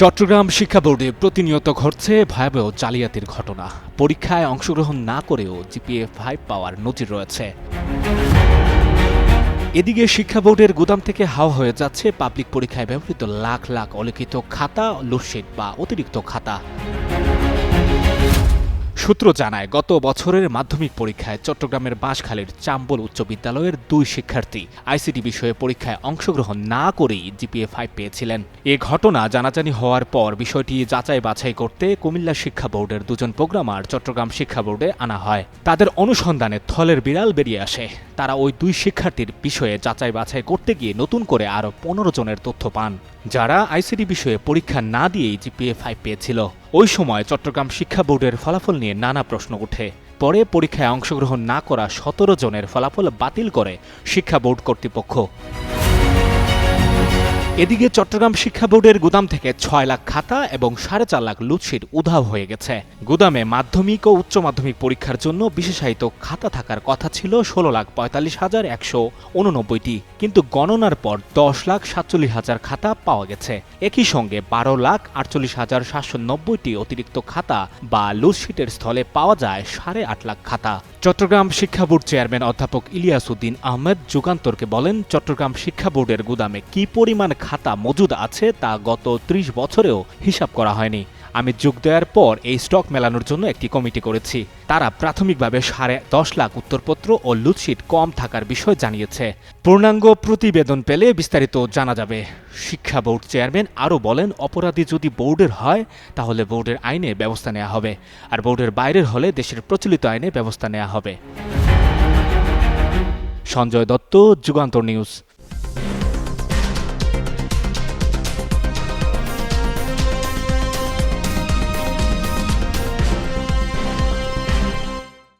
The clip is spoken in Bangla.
চট্টগ্রাম শিক্ষা বোর্ডে প্রতিনিয়ত ঘটছে ভয়াবহ জালিয়াতির ঘটনা। পরীক্ষায় অংশগ্রহণ না করেও জিপিএ ফাইভ পাওয়ার নজির রয়েছে। এদিকে শিক্ষা বোর্ডের গুদাম থেকে হাওয়া হয়ে যাচ্ছে পাবলিক পরীক্ষায় ব্যবহৃত লাখ লাখ অলিখিত খাতা লোডশেড বা অতিরিক্ত খাতা। সূত্র জানায়, গত বছরের মাধ্যমিক পরীক্ষায় চট্টগ্রামের বাঁশখালীর চাম্বল উচ্চ বিদ্যালয়ের দুই শিক্ষার্থী আইসিটি বিষয়ে পরীক্ষায় অংশগ্রহণ না করেই জিপিএ ফাইভ পেয়েছিলেন। এ ঘটনা জানাজানি হওয়ার পর বিষয়টি যাচাই বাছাই করতে কুমিল্লা শিক্ষা বোর্ডের দুজন প্রোগ্রামার চট্টগ্রাম শিক্ষা বোর্ডে আনা হয়। তাদের অনুসন্ধানে থলের বিড়াল বেরিয়ে আসে। তারা ওই দুই শিক্ষার্থীর বিষয়ে যাচাই বাছাই করতে গিয়ে নতুন করে আরও পনেরো জনের তথ্য পান। যারা আইসিডি বিষয়ে পরীক্ষা না দিয়েই জিপিএ ফাইভ পেয়েছিল। ওই সময় চট্টগ্রাম শিক্ষা বোর্ডের ফলাফল নিয়ে নানা প্রশ্ন ওঠে পরে পরীক্ষায় অংশগ্রহণ না করা সতেরো জনের ফলাফল বাতিল করে শিক্ষা বোর্ড কর্তৃপক্ষ। এদিকে চট্টগ্রাম শিক্ষা বোর্ডের গুদাম থেকে ছয় লাখ খাতা এবং সাড়ে চার লাখ লুটশিট উধাও হয়ে গেছে। গুদামে মাধ্যমিক ও উচ্চ মাধ্যমিক পরীক্ষার জন্য বিশেষায়িত খাতা থাকার কথা ছিল ষোলো লাখ পঁয়তাল্লিশ হাজার একশো উননব্বইটি। কিন্তু গণনার পর দশ লাখ সাতচল্লিশ হাজার খাতা পাওয়া গেছে। একই সঙ্গে বারো লাখ আটচল্লিশ হাজার সাতশো নব্বইটি অতিরিক্ত খাতা বা লুটশিটের স্থলে পাওয়া যায় সাড়ে আট লাখ খাতা। চট্টগ্রাম শিক্ষা বোর্ড চেয়ারম্যান অধ্যাপক ইলিয়াস উদ্দিন আহমেদ যুগান্তরকে বলেন, চট্টগ্রাম শিক্ষা বোর্ডের গুদামে কি পরিমাণ খাতা মজুদ আছে তা গত ত্রিশ বছরেও হিসাব করা হয়নি। আমি যোগ দেওয়ার পর এই স্টক মেলানোর জন্য একটি কমিটি করেছি। তারা প্রাথমিকভাবে সাড়ে দশ লাখ উত্তরপত্র ও লুটশিট কম থাকার বিষয় জানিয়েছে। পূর্ণাঙ্গ প্রতিবেদন পেলে বিস্তারিত জানা যাবে। শিক্ষা বোর্ড চেয়ারম্যান আরও বলেন, অপরাধী যদি বোর্ডের হয়, তাহলে বোর্ডের আইনে ব্যবস্থা নেওয়া হবে। আর বোর্ডের বাইরের হলে দেশের প্রচলিত আইনে ব্যবস্থা নেওয়া হবে। সঞ্জয় দত্ত, যুগান্তর নিউজ।